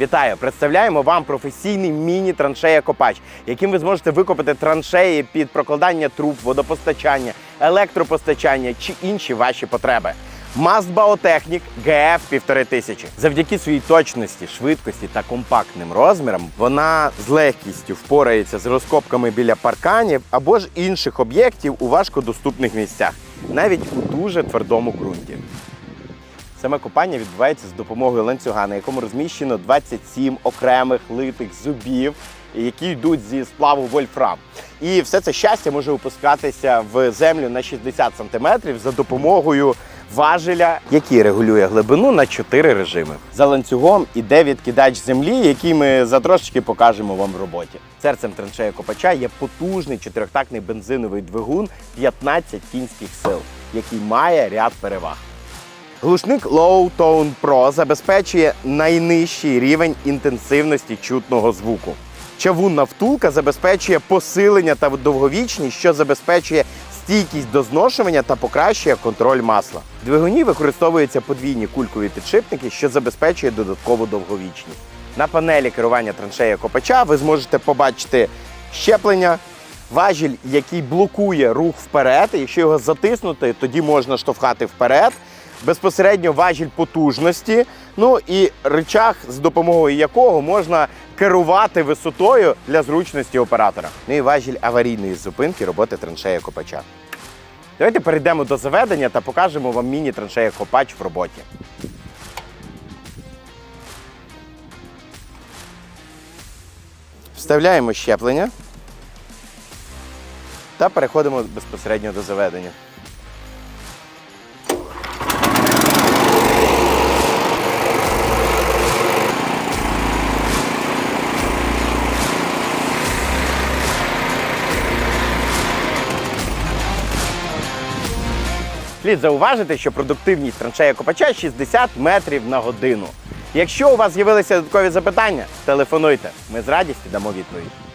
Вітаю! Представляємо вам професійний міні-траншея копач, яким ви зможете викопати траншеї під прокладання труб, водопостачання, електропостачання чи інші ваші потреби. Маст Баотехнік ГФ 1500. Завдяки своїй точності, швидкості та компактним розмірам вона з легкістю впорається з розкопками біля парканів або ж інших об'єктів у важкодоступних місцях, навіть у дуже твердому ґрунті. Саме копання відбувається з допомогою ланцюга, на якому розміщено 27 окремих литих зубів, які йдуть зі сплаву вольфрам. І все це щастя може опускатися в землю на 60 см за допомогою важеля, який регулює глибину на 4 режими. За ланцюгом іде відкидач землі, який ми за трошечки покажемо вам в роботі. Серцем траншеї копача є потужний чотирьохтактний бензиновий двигун 15 кінських сил, який має ряд переваг. Глушник Low Tone Pro забезпечує найнижчий рівень інтенсивності чутного звуку. Чавунна втулка забезпечує посилення та довговічність, що забезпечує стійкість до зношування та покращує контроль масла. В двигуні використовуються подвійні кулькові підшипники, що забезпечує додаткову довговічність. На панелі керування траншеєю копача ви зможете побачити щеплення, важіль, який блокує рух вперед. І Якщо його затиснути, тоді можна штовхати вперед. Безпосередньо важіль потужності, ну і рычаг, з допомогою якого можна керувати висотою для зручності оператора. Ну і важіль аварійної зупинки роботи траншея копача. Давайте перейдемо до заведення та покажемо вам міні-траншея копач в роботі. Вставляємо щеплення та переходимо безпосередньо до заведення. Слід зауважити, що продуктивність траншея копача 60 метрів на годину. Якщо у вас з'явилися додаткові запитання, телефонуйте. Ми з радістю дамо відповідь.